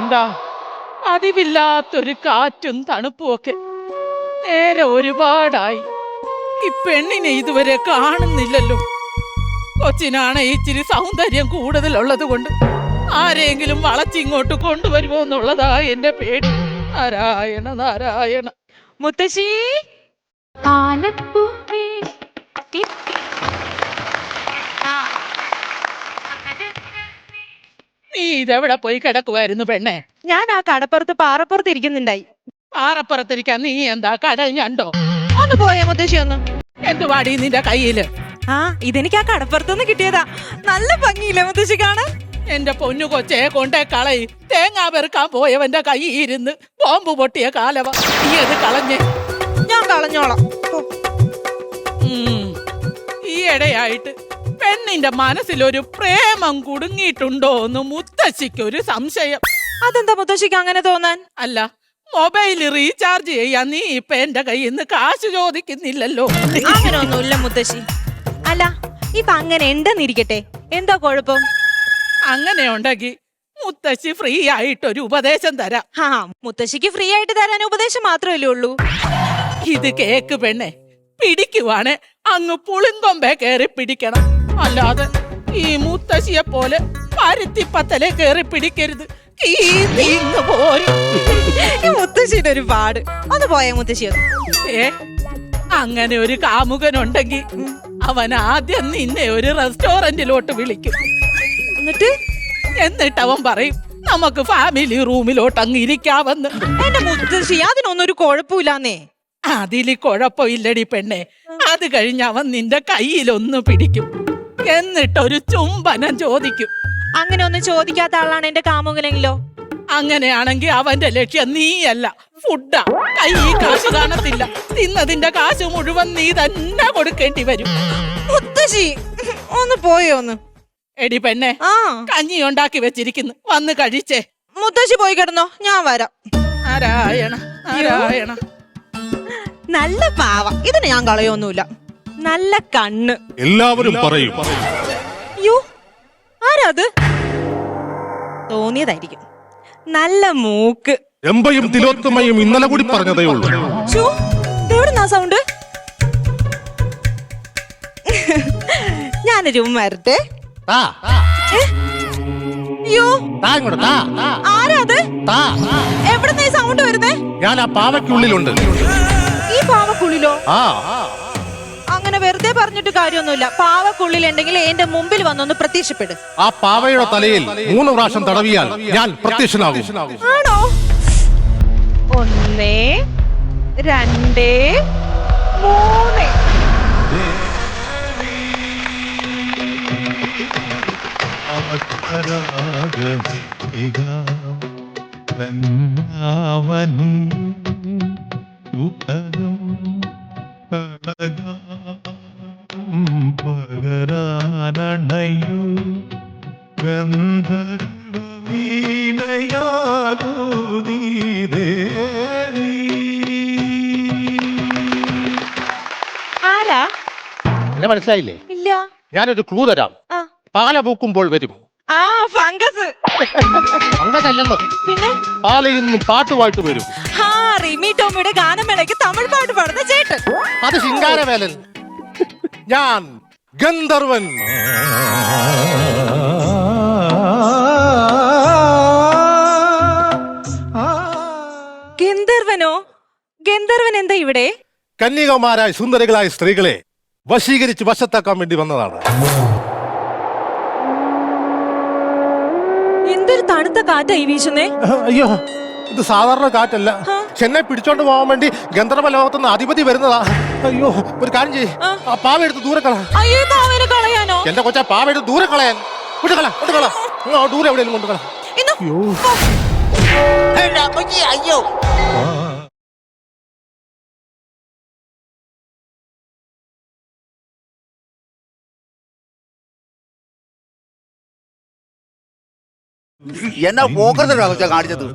എന്താ പതിവില്ലാത്തൊരു കാറ്റും തണുപ്പും ഒക്കെ നേരെ ഒരുപാടായി. ഈ പെണ്ണിനെ ഇതുവരെ കാണുന്നില്ലല്ലോ. കൊച്ചിനാണ് ഇച്ചിരി സൗന്ദര്യം കൂടുതലുള്ളത് കൊണ്ട് ആരെങ്കിലും വളച്ചിങ്ങോട്ട് കൊണ്ടുവരുമോ എന്നുള്ളതാ എന്റെ പേടി. നാരായണ നാരായണ. മുത്തശ്ശി. പാലപ്പൂവേ നീ ഇതെവിടെ പോയി കിടക്കുമായിരുന്നു പെണ്ണെ? ഞാൻ ആ കടപ്പുറത്ത് പാറപ്പുറത്ത് ഇരിക്കുന്നുണ്ടായി പാറപ്പുറത്തിരിക്കാൻ നീ എന്താ കടൽ ഞണ്ടോ? ഒന്ന് പോയാ മുത്തശ്ശി ഒന്ന്? എന്തുവാടി നിന്റെ കയ്യിൽ? ആ ഇതെനിക്ക് ആ കടപ്പുറത്തുനിന്ന് കിട്ടിയതാ. നല്ല ഭംഗിയില്ലേ മുത്തശ്ശി കാണാൻ? എന്റെ പൊന്നു കൊച്ചെ കൊണ്ടേ കളയി. തേങ്ങാ പെറുക്കാൻ പോയവന്റെ കൈ ഇരുന്ന് ബോംബ് പൊട്ടിയ കാലവ. നീ അത് കളഞ്ഞേ. ഞാൻ കളഞ്ഞോളാം. ഈ ഇടയായിട്ട് പെണ്ണിന്റെ മനസ്സിൽ ഒരു പ്രേമം കുടുങ്ങിയിട്ടുണ്ടോ എന്ന് മുത്തശ്ശിക്ക് ഒരു സംശയം. അതെന്താ മുത്തശ്ശിക്ക് അങ്ങനെ തോന്നാൻ? അല്ല മൊബൈൽ റീചാർജ് ചെയ്യാൻ നീ ഇപ്പൊ എന്റെ കയ്യിൽ നിന്ന് കാശ് ചോദിക്കുന്നില്ലല്ലോ. അങ്ങനെ ഒന്നുമില്ല മുത്തശ്ശി. അല്ല ഇപ്പൊ അങ്ങനെ ഉണ്ടെന്നിരിക്കട്ടെ. എന്താ കൊഴപ്പം? അങ്ങനെ ഉണ്ടെങ്കിൽ മുത്തശ്ശി ഫ്രീ ആയിട്ട് ഒരു ഉപദേശം തരാം. ആ മുത്തശ്ശിക്ക് ഫ്രീ ആയിട്ട് തരാൻ ഉപദേശം മാത്രമല്ലേ ഉള്ളൂ. ഇത് കേക്ക് പെണ്ണെ പിടിക്കുവാണ് അങ്ങ് പുളിങ്കൊമ്പേ കയറി പിടിക്കണം. അല്ലാതെ ഈ മുത്തശ്ശിയെ പോലെ പരുത്തിപ്പത്തലെ കയറി പിടിക്കരുത്. മുത്തശ്ശിയുടെ ഒരു പാട്. ഒന്ന് പോയേ മുത്തശ്ശി ഒന്ന്. ഏ? അങ്ങനെ ഒരു കാമുകനുണ്ടെങ്കിൽ അവൻ ആദ്യം നിന്നെ ഒരു റെസ്റ്റോറന്റിലോട്ട് വിളിക്കും. എന്നിട്ട് എന്നിട്ട് അവൻ പറയും നമുക്ക് ഫാമിലി റൂമിലോട്ട് അങ്ങ് ഇരിക്കാമെന്ന്. എന്റെ മുത്തശ്ശി അതിനൊന്നും ഒരു കുഴപ്പമില്ലാന്നേ. അതിൽ കുഴപ്പമില്ലടി പെണ്ണെ. അത് കഴിഞ്ഞ് അവൻ നിന്റെ കയ്യിലൊന്ന് പിടിക്കും. എന്നിട്ടൊരു ചുംബനം ചോദിക്കും. അങ്ങനെ ഒന്നും ചോദിക്കാത്ത ആളാണ് എന്റെ കാമുകനെങ്കിലോ? അങ്ങനെയാണെങ്കിൽ അവന്റെ ലക്ഷ്യം നീയല്ല. ഫുഡാ. കൈ കാശ് കാണത്തില്ല. തിന്നതിന്റെ കാശ് മുഴുവൻ നീ തന്നെ കൊടുക്കേണ്ടി വരും. മുത്തശ്ശി ഒന്ന് പോയോ ഒന്ന്? എടി പെണ്ണെ ആ. കഞ്ഞി ഉണ്ടാക്കി വെച്ചിരിക്കുന്നു. വന്ന് കഴിച്ചേ. മുത്തശ്ശി പോയി കിടന്നോ ഞാൻ വരാം. നാരായണ നാരായണ. നല്ല പാവ. ഇതിന് ഞാൻ കളയൊന്നുമില്ല. നല്ല കണ്ണ്. എല്ലാവരും പറയും. യോ ആരാത്? തോന്നിയതായിരിക്കും. നല്ല മൂക്ക്. എമ്പയും തിലോത്തമയും ഇന്നലെ കൂടി പറഞ്ഞതേ ഉള്ളൂ. എവിടുന്നാ സൗണ്ട് ഞാനൊരു ഉമ്മ വരട്ടെ. താ, ഏ? യോ താ ഇങ്ങോട്ട്, താ, താ, ആരാത്? താ. എവിടുന്ന ഈ സൗണ്ട് വരുന്നേ? ഞാൻ ആ പാവയ്ക്കുള്ളിലുണ്ട്. ഈ പാവക്കുള്ളിലോ? ആ. അങ്ങനെ വെറുതെ പറഞ്ഞിട്ട് കാര്യമൊന്നുമില്ല. പാവക്കുള്ളിൽ ഉണ്ടെങ്കിൽ എന്റെ മുമ്പിൽ വന്നൊന്ന് പ്രത്യക്ഷപ്പെട്. ആ പാവയുടെ തലയിൽ മൂന്ന് പ്രാവശ്യം തടവിയാൽ ഞാൻ പ്രത്യക്ഷനാകും. ആണോ? ഒന്നേ രണ്ടേ മൂന്ന്. അവനും സുഖം പകരാനണയു ഗന്ധർവീണയാകൂതീരേ ആരാ? എന്നെ മനസ്സിലായില്ലേ? ഇല്ല. ഞാനൊരു ക്ലൂ തരാം. ആ. പാല പൂക്കുമ്പോൾ വരും. ആ ഫംഗസ്. അങ്ങനല്ലല്ലോ പിന്നെ? പാലയിൽ നിന്നും പാട്ടുമായിട്ട് വരും. ആ റിമി ടോമിയുടെ ഗാനമേളയ്ക്ക് തമിഴ് പാട്ട് പാടുന്ന ചേട്ടൻ. അത് ശിങ്കാരവേലൻ. ഞാൻ ഗന്ധർവൻ. ഗന്ധർവനോ? ഗന്ധർവൻ എന്താ ഇവിടെ? കന്യകമാരായ സുന്ദരികളായ സ്ത്രീകളെ വശീകരിച്ച് വശത്താക്കാൻ വേണ്ടി വന്നതാണ്. എന്തൊരു തണുത്ത കാറ്റായി വീശുന്നേ? അയ്യോ ഇത് സാധാരണ കാറ്റല്ല. ചെന്നൈ പിടിച്ചോണ്ട് പോകാൻ വേണ്ടി ഗന്ധർവ ലോകത്തുനിന്ന് അധിപതി വരുന്നതാ. അയ്യോ ഒരു കാര്യം ചെയ്യ്. ആ. പാവ എടുത്ത് ദൂരെ കള. അയ്യോ പാവനെ കളയാനോ? എന്റെ കൊച്ചാ പാവ എടുത്ത് ദൂരെ കളയാൻ. അങ്ങ് ആ ദൂരെ എവിടെയെങ്കിലും കൊണ്ട് കള. അയ്യോ. അയ്യോ. എന്നാ കൊച്ചാ കാണിച്ചത്.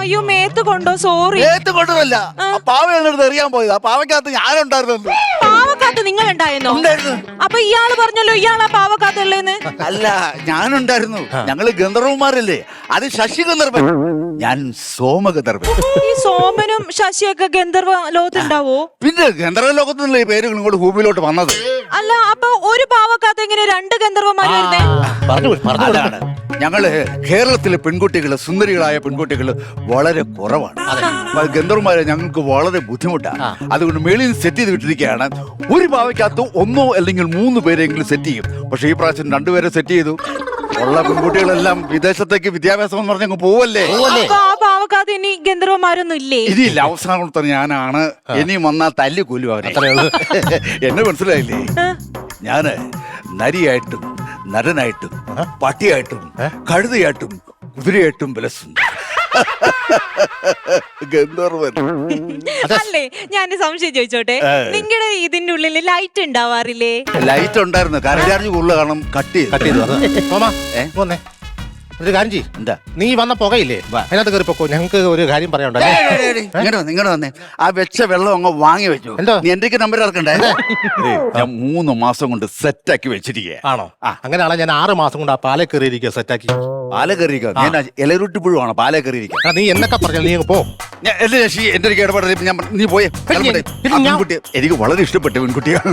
അയ്യോ മേത്ത് കൊണ്ടോ സോറി ഏത്ത് കൊണ്ടതല്ല ആ. പാവ എന്നിട്ട് എറിയാൻ പോയത്. ആ പാവക്കകത്ത് ഞാനുണ്ടായിരുന്നു പാവ പാവക്കാത്ത് നിങ്ങൾ ഉണ്ടായിരുന്നോ. ഉണ്ടായിരുന്നു. അപ്പൊ ഇയാൾ പറഞ്ഞല്ലോ ഇയാളാ പാവക്കാത്തുള്ളേന്ന്? അല്ല ഞാനുണ്ടായിരുന്നു. ഞങ്ങൾ ഗന്ധർവന്മാരല്ലേ. അത് ശശി ഗന്ധർവൻ ഞാൻ സോമഗന്ധർവൻ. ഈ സോമനും ശശിയൊക്കെ ഗന്ധർവ ലോകത്തുണ്ടാവോ? പിന്നെ ഗന്ധർവ ലോകത്തുള്ള ഈ പേരുകൾ ഇങ്ങോട്ട് ഭൂമിയിലോട്ട് വന്നത്? അല്ല അപ്പൊ ഒരു പാവക്കാത്ത് എങ്ങനെ രണ്ട് ഗന്ധർവന്മാര് വരുന്നേ പറഞ്ഞു. അതാണ്. ഞങ്ങൾ കേരളത്തിലെ പെൺകുട്ടികൾ സുന്ദരികളായ പെൺകുട്ടികൾ വളരെ കുറവാണ്. ഗന്ധർവന്മാരെ ഞങ്ങൾക്ക് വളരെ ബുദ്ധിമുട്ടാണ്. അതുകൊണ്ട് മേളിൽ സെറ്റ് ചെയ്ത് വിട്ടിരിക്കുകയാണ്. ഒരു പാവയ്ക്കകത്ത് ഒന്നോ അല്ലെങ്കിൽ മൂന്ന് പേരെങ്കിലും സെറ്റ് ചെയ്യും. പക്ഷെ ഈ പ്രാവശ്യം രണ്ടുപേരെ സെറ്റ് ചെയ്തു. ഉള്ള പെൺകുട്ടികളെല്ലാം വിദേശത്തേക്ക് വിദ്യാഭ്യാസം എന്ന് പറഞ്ഞു പോവല്ലേ? പാവക്കാത്ത് ഇനി ഗന്ധർവന്മാരൊന്നും ഇല്ലേ? ഇനിയില്ല അവസാനത്തെ ഞാനാണ്. ഇനി വന്നാൽ തല്ലി കൊല്ലും അവരെ. എന്നെ മനസ്സിലായില്ലേ? ഞാൻ നരിയായിട്ടും നരനായിട്ടും പട്ടിയായിട്ടും കഴുതയായിട്ടും കുതിരയായിട്ടും വിലസുന്നു. ഗന്ധർവൻ. അല്ലേ? ഞാൻ സംശയം ചോദിച്ചോട്ടെ? നിങ്ങളുടെ ഇതിന്റെ ഉള്ളിൽ ലൈറ്റ് ഉണ്ടാവാറില്ലേ? ലൈറ്റ് ഉണ്ടായിരുന്നു. കറണ്ട് ചാർജ് കൂടുതൽ കാരണം കട്ട് ചെയ്തു. കട്ട് ചെയ്തു. ഒരു കാര്യം ചെയ്യ്. എന്താ? നീ വന്ന പുകയില്ലേ? വാ. അതിനകത്ത് കയറി പൊക്കോ. ഞങ്ങൾക്ക് ഒരു കാര്യം പറയാനുണ്ടോ? ഇങ്ങോട്ട് വന്നേ ഇങ്ങോട്ട് വന്നേ. ആ വെച്ച വെള്ളം അങ്ങ് വാങ്ങി വെച്ചു. എന്തോ? നീ എന്റെ നമ്പർ ഇറക്കണ്ടേ? ഏയ്, ഞാൻ മൂന്ന് മാസം കൊണ്ട് സെറ്റ് ആക്കി വെച്ചിരിക്കുക ആണോ അങ്ങനെയാണെ ഞാൻ ആറ് മാസം കൊണ്ട് ആ പാലെ കയറിയിരിക്കുക സെറ്റാക്കി. പാല കയറിയിരിക്കുക ഞാൻ ഇലരുട്ടി പുഴുവാണ് പാല കയറിയിരിക്കുക നീ എന്നൊക്കെ പറഞ്ഞാൽ നീ അങ്ങ് പോ. ഞാൻ എന്റെ ശശി എന്റെ ഒരു കേടപാട് ഞാൻ പറഞ്ഞു, നീ പോയേ. പിന്നെ ഇടപെടെ. പിന്നെ ആ ഞാൻ- പെൺകുട്ടി എനിക്ക് വളരെ ഇഷ്ടപ്പെട്ട പെൺകുട്ടിയാണ്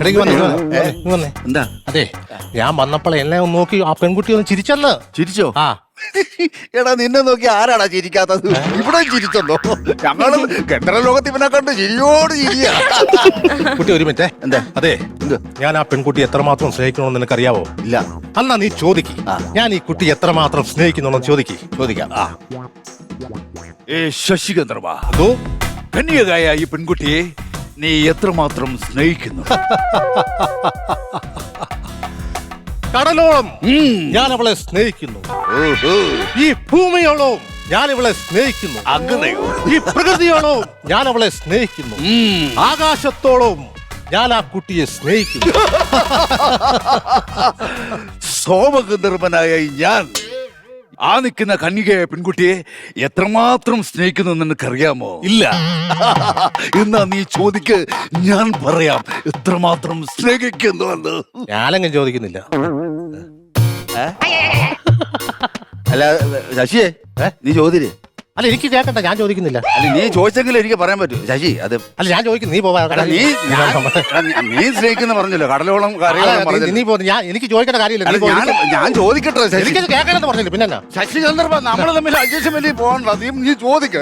ഇടയ്ക്ക് വന്നേ, ഇങ്ങ് വന്നേ, ഇങ്ങ് വന്നേ. എന്താ? അതെ ഞാൻ വന്നപ്പോൾ എന്നെ ഒന്ന് നോക്കി ആ പെൺകുട്ടി ഒന്ന് ചിരിച്ചെന്ന്. ചിരിച്ചോ? ആ. എടാ നിന്നെ നോക്കി ആരാടാ ചിരിക്കാത്തത്? ഇവിടെ ചിരിച്ചല്ലോ ഞങ്ങൾ എത്ര ലോകത്ത് ഇവനെ കണ്ട് ചിരിയോട് ചിരിയാ. കുട്ടി ഒരു മിനിറ്റ്. എന്താ? അതെ? ഞാൻ ആ പെൺകുട്ടി എത്രമാത്രം സ്നേഹിക്കണമെന്ന് നിനക്കറിയാവോ? ഇല്ല. അന്നാ നീ ചോദിക്ക്. ഞാൻ ഈ കുട്ടി എത്രമാത്രം സ്നേഹിക്കുന്നുണ്ടെന്ന് ചോദിക്ക്. ചോദിക്കാം. ആ. ഏ ശശി ഗന്ധർവ. അതോ? കന്യകായ ഈ പെൺകുട്ടിയെ നീ എത്രമാത്രം സ്നേഹിക്കുന്നു? കടലോളം. ഞാൻ അവളെ സ്നേഹിക്കുന്നു. ഈ ഭൂമിയോളവും ഞാൻ ഇവളെ സ്നേഹിക്കുന്നു. അങ്ങനെയോ ഈ പ്രകൃതിയോളവും ഞാൻ അവളെ സ്നേഹിക്കുന്നു. ആകാശത്തോളവും ഞാൻ ആ കുട്ടിയെ സ്നേഹിക്കുന്നു. സോമഗന്ധർവനായ ഞാൻ ആ നിൽക്കുന്ന കന്യകയായ പെൺകുട്ടിയെ എത്രമാത്രം സ്നേഹിക്കുന്നു നിനക്കറിയാമോ? ഇല്ല. എന്നാ നീ ചോദിക്ക് ഞാൻ പറയാം എത്രമാത്രം സ്നേഹിക്കുന്നു എന്ന് ഞാനങ്ങ് ചോദിക്കുന്നില്ല. അല്ല ശശിയെ നീ ചോദിരേ അല്ല എനിക്ക് കേക്കണ്ട ഞാൻ ചോദിക്കുന്നില്ല. അല്ല നീ ചോദിച്ചെങ്കിൽ എനിക്ക് പറയാൻ പറ്റൂ. ശശി അത് അല്ല ഞാൻ ചോദിക്കുന്നു നീ പോവാ. നീ ഞാൻ- നീ- സ്നേഹിക്കുന്ന പറഞ്ഞല്ലോ കടലോളം നീ- പോ ഞാൻ എനിക്ക് ചോദിക്കേണ്ട കാര്യമില്ല ഞാൻ ചോദിക്കട്ടെ എനിക്ക് കേൾക്കണമെന്ന് പറഞ്ഞില്ല പിന്നെ? ശശി ചന്ദ്രപ്പ നമ്മൾ തമ്മിൽ അഡ്ജസ്റ്റ്മെന്റ് പോകണ്ട നീ നീ ചോദിക്ക.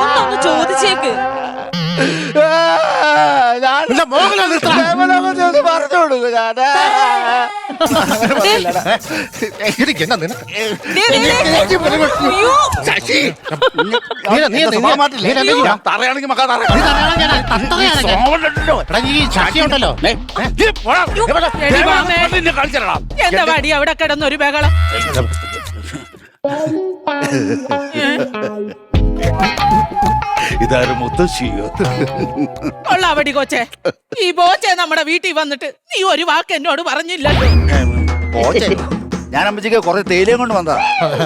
ഒന്നൊന്ന് ചോദിച്ചേക്ക് നിന്റെ മോഹൻലാൽ നിർത്തണം. എനിക്ക് എന്നാ നിനക്ക്? ദേ, ദേ, ദേ. അയ്യോ നീ- നീ- നീ- നീ- നീ- നീ- ഞാൻ തറയാണെങ്കിൽ മക്ക തറ നീ തറയാണ് ഞാൻ, തത്തറയാണ് ഞാൻ. സോമനുണ്ടല്ലോ. എടാ, ഈ ശശി ഉണ്ടല്ലോ ഏ, ഈ പോടാ. ഇവിടെ എടി മാമേ. നിന്നെ കാണിച്ചുതരാടാ. എന്താ വടി അവിടെ കിടന്നൊരു ബഹളം ഇതാരും മുത്തശ്ശിയോ ഉള്ള വടി കൊച്ചെ. ഈ ബോച്ചെ നമ്മുടെ വീട്ടിൽ വന്നിട്ട് നീ ഒരു വാക്ക് എന്നോട് പറഞ്ഞില്ലല്ലോ. ബോച്ചെ ഞാൻ അമ്മച്ചിക്ക് കുറെ തേയിലയും കൊണ്ട് വന്നതാ.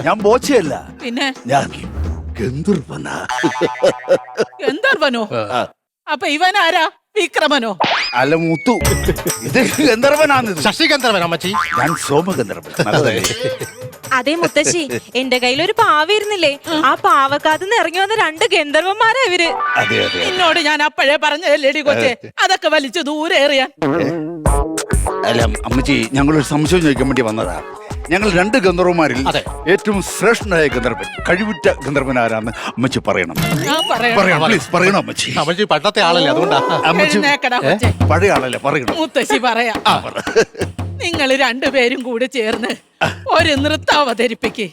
ഞാൻ ബോച്ചയല്ല. പിന്നെ? ഞാൻ ഗന്ധർവനാ. ഗന്ധർവനോ? അപ്പൊ ഇവനാരാ? വിക്രമനോ? അല്ല മുത്തു. ഇത് ഗന്ധർവനാണ് ശശി ഗന്ധർവൻ അമ്മച്ചി. ഞാൻ സോമഗന്ധർവൻ. നല്ലതല്ലേ? അതെ. മുത്തശ്ശി. എന്റെ കയ്യിൽ ഒരു പാവ ഇരുന്നില്ലേ? ആ പാവക്കാത്തുനിന്ന് ഇറങ്ങി വന്ന രണ്ട് ഗന്ധർവന്മാരാ ഇവർ. അതെ അതെ. നിന്നോട് ഞാൻ അപ്പോഴേ പറഞ്ഞതല്ലേടി കൊച്ചെ? അതൊക്കെ വലിച്ചു ദൂരെ എറിയാൻ. അല്ല അമ്മച്ചി ഞങ്ങളൊരു സംശയം ചോദിക്കാൻ വേണ്ടി വന്നതാ. ഞങ്ങൾ രണ്ട് ഗന്ധർവന്മാരിൽ അതെ. ഏറ്റവും ശ്രേഷ്ഠനായ ഗന്ധർവൻ കഴിവുറ്റ ഗന്ധർവൻ ആരാന്ന് അമ്മച്ചി പറയണം. പറയണം. പ്ലീസ് പറയണം അമ്മച്ചി. അമ്മച്ചി പണ്ടത്തെ ആളല്ലേ അതുകൊണ്ടാ. അമ്മച്ചി എഴുന്നേക്കടാ കൊച്ചെ പഴയ ആളല്ലേ പറയണം. മുത്തശ്ശി പറയാ. നിങ്ങൾ രണ്ടുപേരും കൂടി ചേർന്ന് ഒരു നൃത്തം അവതരിപ്പിക്ക്.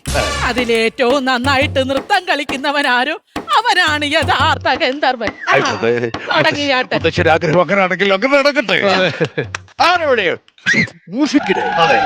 അതിലേറ്റവും നന്നായിട്ട് നൃത്തം കളിക്കുന്നവൻ ആരോ അവനാണ് യഥാർത്ഥ ഗന്ധർവൻ. ആ, ആയിക്കോട്ടെ. തുടങ്ങിയാട്ടെ. മുത്തശ്ശിയുടെ ആഗ്രഹം അങ്ങനെയാണെങ്കിൽ അങ്ങനെ നടക്കട്ടെ. ആരെവിടെ? മ്യൂസിക്കിടെ അതെ.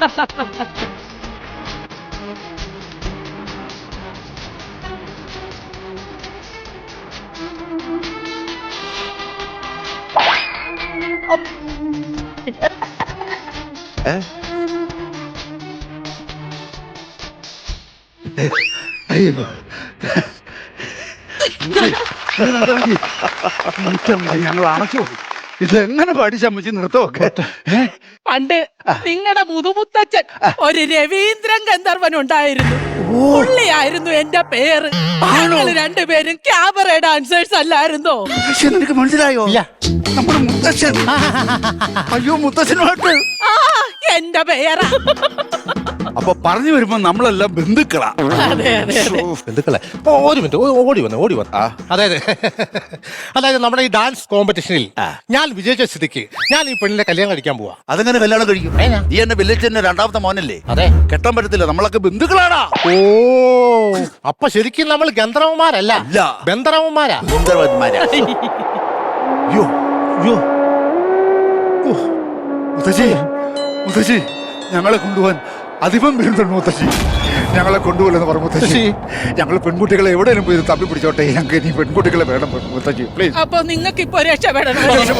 Ha ha ha ha! ഞങ്ങൾ അണച്ചു ഇതെങ്ങനെ പഠിച്ചമ്മച്ചി നൃത്തമൊക്കെ ഏ? പണ്ട് നിങ്ങളുടെ മുതുമുത്തച്ഛൻ ഒരു രവീന്ദ്രൻ ഗന്ധർവൻ ഉണ്ടായിരുന്നു. പുള്ളിയായിരുന്നു എന്റെ പേര്. രണ്ടുപേരും ക്യാബറ ഡാൻസേഴ്സ് അല്ലായിരുന്നോ? പക്ഷെ നിനക്ക് മനസ്സിലായോ? ഇല്ല. നമ്മുടെ മുത്തശ്ശൻ അയ്യോ മുത്തശ്ശനുമായിട്ട് ആ എന്റെ പേരാ. അപ്പൊ പറഞ്ഞു വരുമ്പോ നമ്മളെല്ലാം ബന്ധുക്കളാ. അതെ അതെ അതെ. ബന്ധുക്കളെ. ഓടി ഒരു മിനിറ്റ് ഓ, ഓടി വന്നു ഓടി വന്നു. അതായത് അതായത് നമ്മുടെ ഈ ഡാൻസ് കോമ്പറ്റീഷനിൽ ഞാൻ വിജയിച്ച സ്ഥിതിക്ക് ഞാൻ ഈ പെണ്ണിനെ കല്യാണം കഴിക്കാൻ പോവാ. അതെങ്ങനെ കല്യാണം കഴിക്കും നീ എന്നെ വില്ലേജിന്റെ രണ്ടാമത്തെ മോനല്ലേ? അതെ. കെട്ടാൻ പറ്റത്തില്ല നമ്മളൊക്കെ ബന്ധുക്കളാടാ. ഓ അപ്പൊ ശരിക്കും നമ്മൾ ഗന്ധർവന്മാരല്ല. അല്ല. ബന്ധർവന്മാരാ. സുന്ദരവന്മാരാ അയ്യോ അയ്യോ ഓ, മുത്തശ്ശി മുത്തശ്ശി ഞങ്ങളെ കൊണ്ടുപോകാൻ അധിപം വരുന്നുണ്ട് മുത്തശ്ശി. ഞങ്ങളെ കൊണ്ടുപോലെന്ന് പറഞ്ഞു മുത്തശ്ശി. ഞങ്ങൾ പെൺകുട്ടികളെ എവിടെയും പോയി തപ്പി പിടിച്ചോട്ടെ ഞങ്ങൾക്ക് ഇനി പെൺകുട്ടികളെ വേണം മുത്തശ്ശി. പ്ലീസ് അപ്പൊ നിങ്ങൾക്ക് ഇപ്പൊ രക്ഷപ്പെടണം വേണം.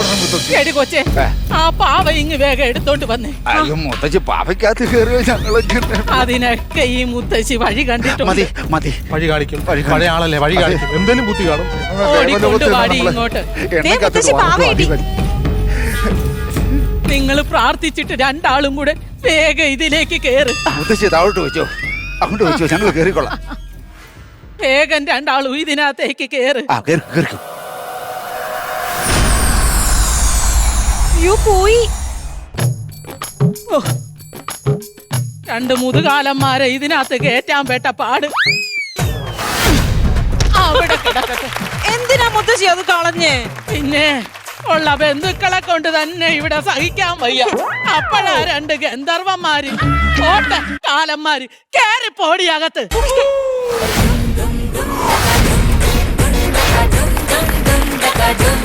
കൊച്ചെ ആ. പാവ ഇങ്ങ് വേഗം എടുത്തോണ്ട് വന്നേ. അയ്യോ മുത്തശ്ശി പാവയ്ക്കകത്ത് കയറിയോ അതിനൊക്കെ ഈ മുത്തശ്ശി വഴി കണ്ടിട്ട് മതി മതി. വഴി കാണിക്കും. വഴി. പഴയ ആളല്ലേ വഴി കാണിക്കും. എന്തെങ്കിലും ബുദ്ധി കാണും. ഇങ്ങോട്ട്. നിങ്ങൾ പ്രാർത്ഥിച്ചിട്ട് രണ്ടാളും കൂടെ വേഗം ഇതിലേക്ക് കേറ്. മുത്തശ്ശി താഴോട്ട് വെച്ചോ. അങ്ങോട്ട് വെച്ചോ ഞങ്ങൾ കയറിക്കൊള്ളാം വേഗം രണ്ടാളും ഇതിനകത്തേക്ക് കേറ്. ആ പോയി. ഓ. രണ്ട് മുതുകാലന്മാരെ ഇതിനകത്ത് കേറ്റാൻ പെട്ട പാട്. അവിടെ കിടക്കട്ടെ. എന്തിനാ മുത്തശ്ശി അത് കളഞ്ഞേ? പിന്നെ ഉള്ള ബന്ധുക്കളെ കൊണ്ട് തന്നെ ഇവിടെ സഹിക്കാൻ വയ്യ അപ്പഴാ രണ്ട് ഗന്ധർവന്മാര് ഓട്ട കാലന്മാര് കേറി പോടിയകത്ത് I dum